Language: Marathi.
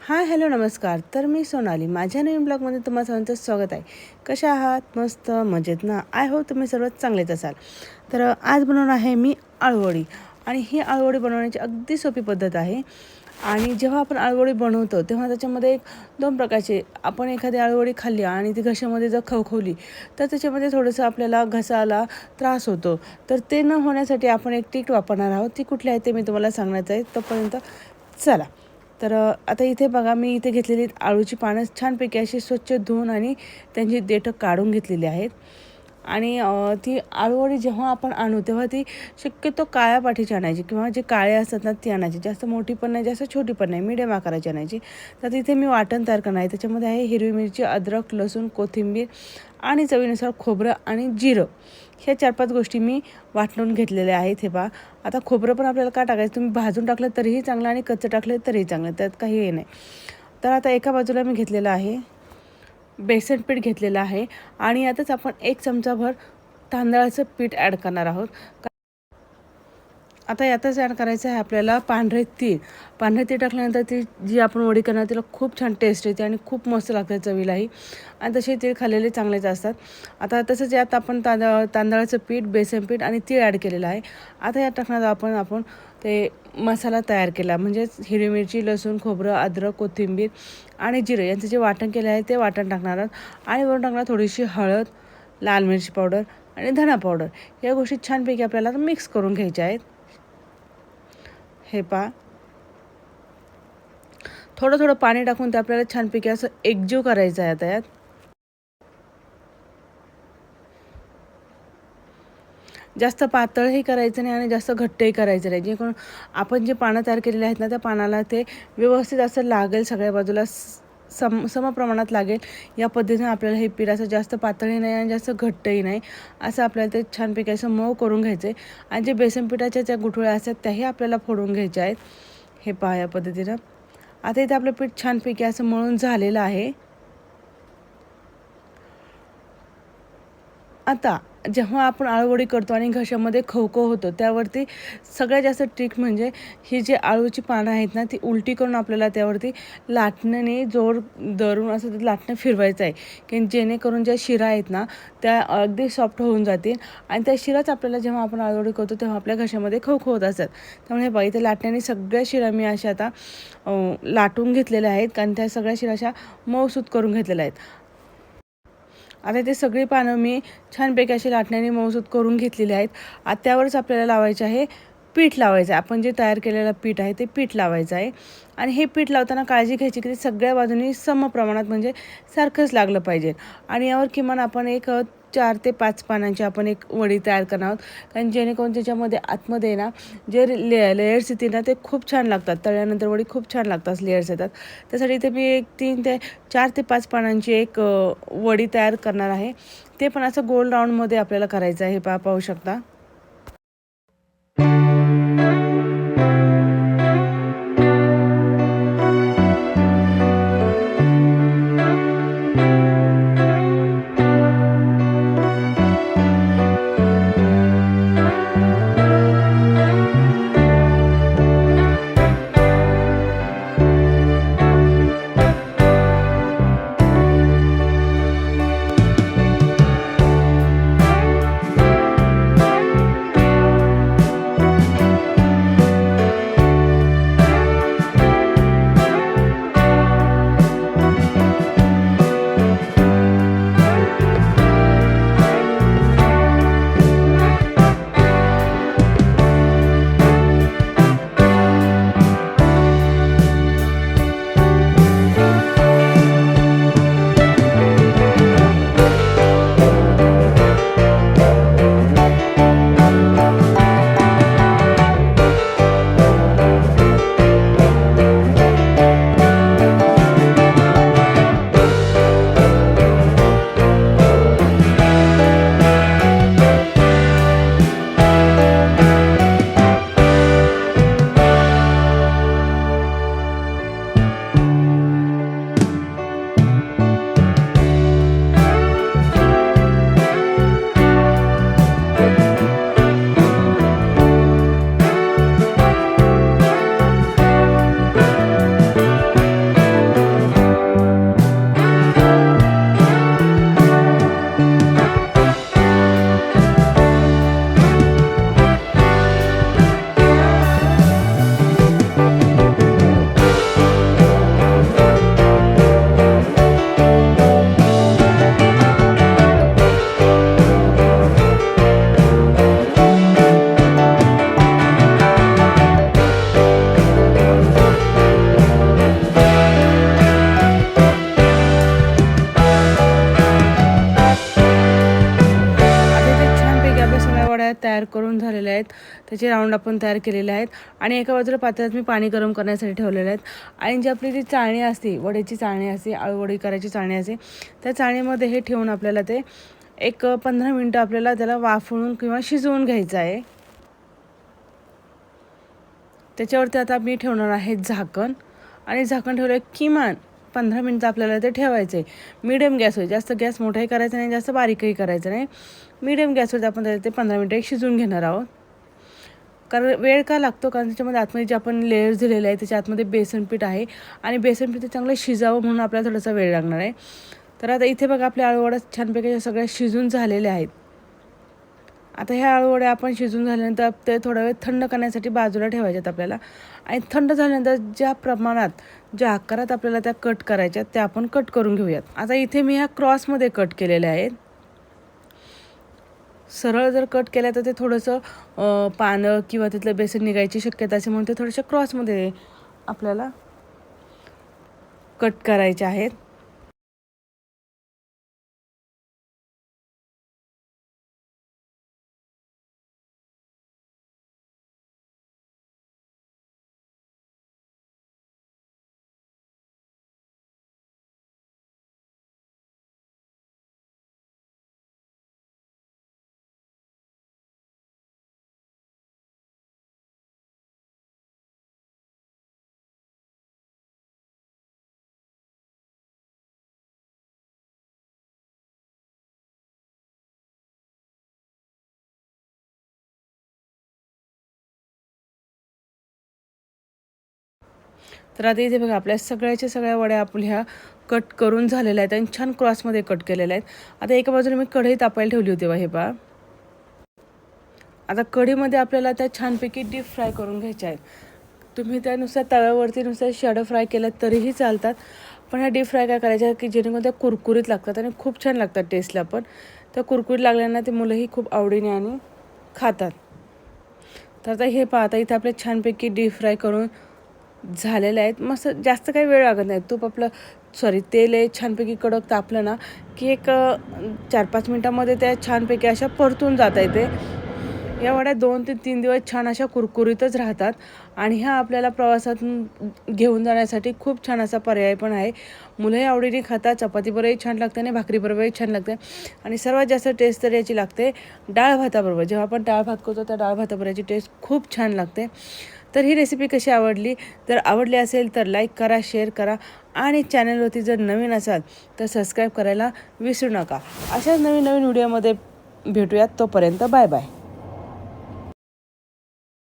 हाय हॅलो नमस्कार. तर मी सोनाली. माझ्या नवीन ब्लॉगमध्ये तुम्हाला सर्वांचं स्वागत आहे. कशा आहात? मस्त मजेत ना? आय हो तुम्ही सर्वात चांगलेच असाल. तर आज बनवणार आहे मी आळवडी. आणि ही आळवडी बनवण्याची अगदी सोपी पद्धत आहे. आणि जेव्हा आपण आळवडी बनवतो तेव्हा त्याच्यामध्ये एक दोन प्रकारचे आपण एखादी आळवडी खाल्ली आणि ती घशामध्ये जर खवखवली तर त्याच्यामध्ये थोडंसं आपल्याला घसाला त्रास होतो. तर ते न होण्यासाठी आपण एक टीट वापरणार आहोत. ती कुठली आहे ते मी तुम्हाला सांगण्याचं आहे. तोपर्यंत चला. तर आता इथे बघा मी इथे घेतलेली आळूची पानं छानपैकी अशी स्वच्छ धुवून आणि त्यांची देठं काढून घेतलेली आहेत. आणि ती आळूवडी जेव्हा आपण आणू तेव्हा ती शक्यतो काळ्या पाठीची आणायची किंवा जे काळे असतात ना ती आणायची. जास्त मोठी पण नाही जास्त छोटी पण नाही मिडियम आकाराची आणायची. तर तिथे मी वाटण तयार करणार आहे. त्याच्यामध्ये आहे हिरवी मिरची अद्रक लसूण कोथिंबीर आणि चवीनुसार खोबरं आणि जिरं. ह्या चार पाच गोष्टी मी वाटणून घेतलेल्या आहेत हे पहा. आता खोबरं पण आपल्याला का टाकायचं? तुम्ही भाजून टाकलं तरीही चांगलं आणि कच्चं टाकलं तरीही चांगलं. त्यात काही हे नाही. तर आता एका बाजूला मी घेतलेलं आहे बेसन पीठ घेतलेलं आहे. आणि यातच आपण एक चमचाभर तांदळाचं पीठ ॲड करणार आहोत. आता यातच ॲड करायचं आहे आपल्याला पांढरे तीळ. पांढरे तीळ टाकल्यानंतर ती जी आपण वडी करणार तिला खूप छान टेस्ट येते आणि खूप मस्त लागते चवीलाही. आणि तसे तीळ खाल्लेले चांगलेच असतात. आता तसंच यात आपण तांदळ तांदळाचं पीठ बेसन पीठ आणि तीळ ॲड केलेलं आहे. आता यात टाकणार आपण आपण ते मसाला तयार केला. म्हणजेच हिरवी मिरची लसूण खोबरं अद्रक कोथिंबीर आणि जिरं यांचं जे वाटण केलं आहे ते वाटण टाकणार आहोत. आणि वरून टाकणार थोडीशी हळद लाल मिरची पावडर आणि धना पावडर. या गोष्टी छानपैकी आपल्याला मिक्स करून घ्यायच्या आहेत. हे पहा. थोडं थोडं पाणी टाकून ते आपल्याला छानपैकी असं एकजीव करायचं आहे आता यात. जास्त पातळही करायचं नाही आणि जास्त घट्टही करायचं नाही. जेणेकरून आपण जे पानं तयार केलेले आहेत ना त्या पानाला ते व्यवस्थित असं लागेल सगळ्या बाजूला सम समप्रमाणात लागेल. या पद्धतीने आपल्याला हे पीठ असं जास्त पातळही नाही आणि जास्त घट्टही नाही. असं आपल्याला ते छानपैकी असं मऊ करून घ्यायचं आहे आणि जे बेसन पिठाच्या ज्या गुठळ्या असतात त्याही आपल्याला फोडून घ्यायच्या आहेत. हे पहा या पद्धतीनं. आता इथे आपलं पीठ छानपैकी असं मळून झालेलं आहे. आता जेव्हा आपण आळूवडी करतो आणि घशामध्ये खवखव होतो त्यावरती सगळ्यात जास्त ट्रिक म्हणजे ही जी आळूची पानं आहेत ना ती उलटी करून आपल्याला त्यावरती लाटण्याने जोर धरून असं लाटणं फिरवायचं आहे. की जेणेकरून ज्या शिरा आहेत ना त्या अगदी सॉफ्ट होऊन जातील आणि त्या शिराच आपल्याला जेव्हा आपण आळूवडी करतो तेव्हा आपल्या घशामध्ये खवखव होत असतात. त्यामुळे हे बघा इथे लाटण्याने सगळ्या शिरा मी अशा आता लाटून घेतलेल्या आहेत. कारण त्या सगळ्या शिरा अशा मऊसूत करून घेतलेल्या आहेत. आता ते सगळी पानं मी छानपैकी अशी लाटण्याने मऊसूत करून घेतलेली आहेत. आता त्यावरच आपल्याला लावायचे आहे पीठ लावायचं आहे. आपण जे तयार केलेलं पीठ आहे ते पीठ लावायचं आहे. आणि हे पीठ लावताना काळजी घ्यायची की ते सगळ्या बाजूनी सम प्रमाणात म्हणजे सारखंच लागलं पाहिजे. आणि यावर किमान आपण एक चार ते पाच पानांची आपण एक वडी तयार करणार आहोत. कारण जेणेकरून त्याच्यामध्ये आतमध्ये ना जे ले लेयर्स येतील ना ते खूप छान लागतात. तळल्यानंतर वडी खूप छान लागतात लेयर्स येतात. त्यासाठी इथे मी एक तीन ते चार ते पाच पानांची एक वडी तयार करणार आहे. ते पण असं गोल राऊंडमध्ये आपल्याला करायचं आहे. हे पा पाहू शकता. त्याचे राऊंड आपण तयार केलेले आहेत आणि एका बाजूला पात्रात मी पाणी गरम करण्यासाठी ठेवलेले आहेत. आणि जी आपली जी चाळणी असते वड्याची चाळणी असते आळूवडी करायची चाळणी असते त्या चाळणीमध्ये हे ठेवून आपल्याला ते एक पंधरा मिनटं आपल्याला त्याला वाफवून किंवा शिजवून घ्यायचं आहे. त्याच्यावरती आता मी ठेवणार आहे झाकण. आणि झाकण ठेवलं किमान पंधरा मिनटं आपल्याला ते ठेवायचं आहे. मिडियम गॅसवर जास्त गॅस मोठाही करायचा नाही जास्त बारीकही करायचं नाही. मिडियम गॅसवरती आपण त्याला ते पंधरा मिनटं एक शिजवून घेणार आहोत. कारण वेळ का लागतो? कारण त्याच्यामध्ये आतमध्ये जे आपण लेयर्स दिलेले आहे त्याच्या आतमध्ये बेसन पीठ आहे आणि बेसन पीठ चांगलं शिजावं म्हणून आपल्याला थोडासा वेळ लागणार आहे. तर आता इथे बघा आपल्या आळूवड्या छानपैकी सगळ्या शिजून झालेल्या आहेत. आता ह्या आळूवड्या आपण शिजून झाल्यानंतर ते थोडा वेळ थंड करण्यासाठी बाजूला ठेवायच्यात आपल्याला. आणि थंड झाल्यानंतर ज्या प्रमाणात ज्या आकारात आपल्याला त्या कट करायच्या त्या आपण कट करून घेऊयात. आता इथे मी ह्या क्रॉसमध्ये कट केलेल्या आहेत. सरळ जर कट केलं तर ते थोडंसं पानं किंवा तिथलं बेसन निघायची शक्यता असे म्हणून ते थोडंसं क्रॉसमध्ये आपल्याला कट करायचे आहेत. तर आता इथे बघा आपल्या सगळ्याच्या सगळ्या वड्या आपल्या कट करून झालेल्या आहेत आणि छान क्रॉसमध्ये कट केलेल्या आहेत. आता एका बाजूला मी कढई तापायला ठेवली होती बा हे बा आता कढीमध्ये आपल्याला त्या छानपैकी डीप फ्राय करून घ्यायच्या आहेत. तुम्ही त्यानुसार तव्यावरती नुसार शॅडो फ्राय केलं तरीही चालतात. पण ह्या डीप फ्राय काय करायच्या की जेणेकरून त्या कुरकुरीत लागतात आणि खूप छान लागतात टेस्टला पण. त्या कुरकुरीत लागल्यानं ते मुलंही खूप आवडीने आणि खातात. तर आता हे पाहता इथे आपले छानपैकी डीप फ्राय करून झालेले आहेत. मस्त जास्त काही वेळ लागत नाही. तूप आपलं सॉरी तेल आहे छानपैकी कडक तापलं ना की एक चार पाच मिनटामध्ये त्या छानपैकी अशा परतून जाता येते. या वड्या दोन ते तीन दिवस छान अशा कुरकुरीतच राहतात. आणि ह्या आपल्याला प्रवासातून घेऊन जाण्यासाठी खूप छान असा पर्याय पण आहे. मुलंही आवडीने खातात चपातीबरोबरही छान लागते आणि भाकरीबरोबरही छान लागते. आणि सर्वात जास्त टेस्ट तर याची लागते डाळ भाताबरोबर. जेव्हा आपण डाळ भात करतो त्या डाळ भाताबरोबर याची टेस्ट खूप छान लागते. तर ही रेसिपी कशी आवडली? तर आवडली असेल तर लाईक करा शेअर करा आणि चॅनलवरती जर नवीन असाल तर सबस्क्राईब करायला विसरू नका. अशाच नवीन नवीन व्हिडिओमध्ये भेटूयात. तोपर्यंत बाय बाय